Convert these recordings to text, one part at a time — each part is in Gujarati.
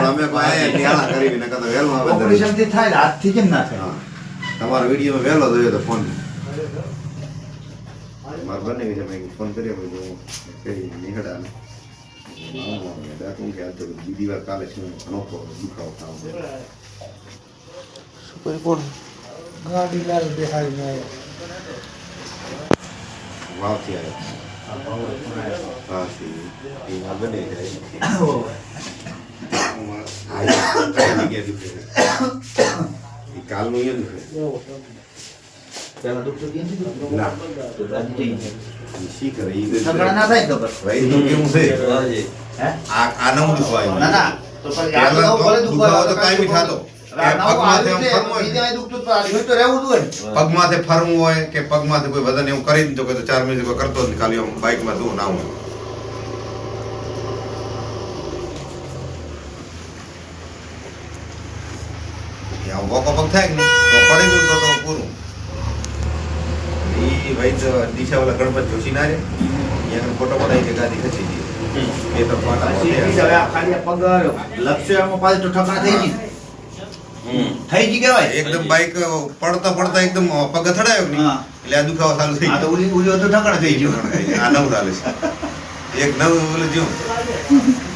પણ અમે આયા નિહાળા કરી નકર તો વહેલું આવે ઓપરેશનથી થાય ને હાથથી કેમ ના થાય. તમારો વીડિયો વહેલો જોયો તો ફોન મારે બને વિશે મેં ફોન કર્યો પછી કઈ નીકળ્યા. ને કે આ તો બીજી વાર કાલે શું અનોખો દુખાવો થાવ. ગાડી લાલ દેખાય નહીં વાવથી આવ્યો. હા સી એ બને જાય. એ દુખે પેલા દુખતું ના તો આજે જઈ જાય. એ શી કરે? ઈ ના થાય ખબર. ભાઈ તો કેવું છે? આ આ નવું દુખવાય ના ના. તો પછી આ પહેલા ભલે તો તો કાંઈ બી થતો. આ એ નવું પગમાંથી આવ્યું આમ છે, ફરવું હોય ને. હોય ને. હોય કે પગમાંથી કોઈ વજન એવું કરી દીધું કે તો ચાર મિનિટ કોઈ કરતો જ નહીં. ખાલી બાઈક બાઇકમાં તું ના હું વોકો પગ થાય ને નહીં તો પડી ગયું તો તો પૂરું ઈ ભાઈ તો દિશા વાળા ગણપત જોશી ના રે એનો ફોટો પડાય છે ગાદી ખસી ગઈ એ તો પાટા આ સીધી હવે આ ખાલી પગ આવ્યો લક્ષ્ય એમાં પાછું તો ઠકડા થઈ ગઈ થઈ ગઈ કહેવાય એકદમ બાઇક પડતા પડતા એકદમ પગ અથડાયો ને એટલે આ દુખાવો ચાલુ થઈ આ તો ગયો ઉલી ઉલી તો ઠકડ થઈ ગયું આ નવું ચાલે છે એક નવું ઓલું જ્યું ગયું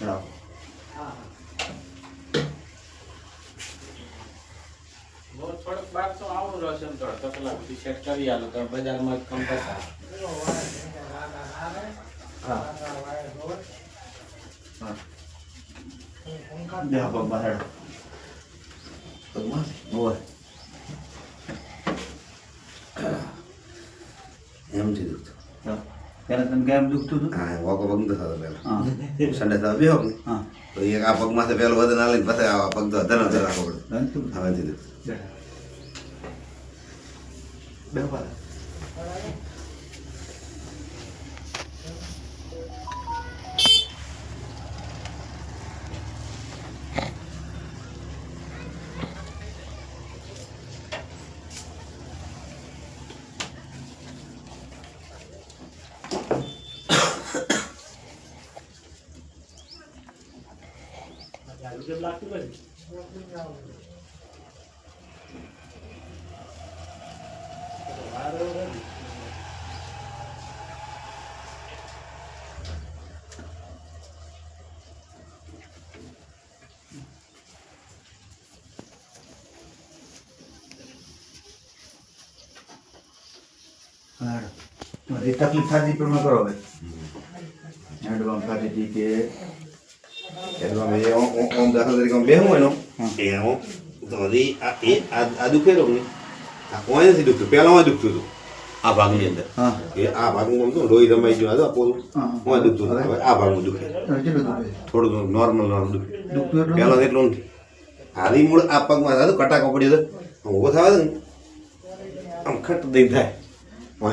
ચડાવો થોડોક બાર તો આવડું રહેશે એમ તો અડધો કલાક સેટ કરી આલો તો બજારમાં કમ થતા હા. બે પગ બાંધાડો પગમાં ઓય એમથી દુખતું હા. તને કેમ દુખતું હતું હા વોકો પગ તો થતો સંડે તો બેહો ને તો એક આ પગમાંથી પહેલો વજન આલે પછી આ પગ તો ધનો ધન રાખવો પડે દુખતું હતું. બે પગ. લાગતું હોય તકલીફ થતી પ્રમાણે કરો હવે. હેન્ડપંપ થતી હતી કે હોય ને હા. એ આમ તો હજી આ એ આ આ દુખેલો કે નહીં આ કોઈ નથી દુખતું પહેલા ઓય દુખતું હતું આ ભાગની અંદર હા એ આ ભાગનું તો લોહી રમાઈ ગયું આ તો આ પોલું હા. દુખતું હતું હવે આ ભાગનું દુખે તમે કેટલું દુખે થોડું નોર્મલ નોર્મલ દુખે પહેલા એટલું નથી હાલી મૂળ આ પગમાં થતું કટાકો પડ્યો હતો ઊભો થવા ને આમ ખટ દઈ થાય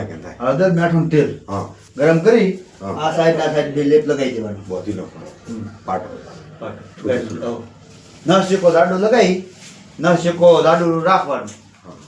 કેમ થાય હળદર મીઠું ને તેલ હા ગરમ કરી આ સાઈડ આ સાઈડ બે લેપ લગાવી દેવાનું. બોધી નાખવાનું. પાટો. નસ શેકો લાડુ લગાવી નસ શેકો લાડુ રાખવાનું.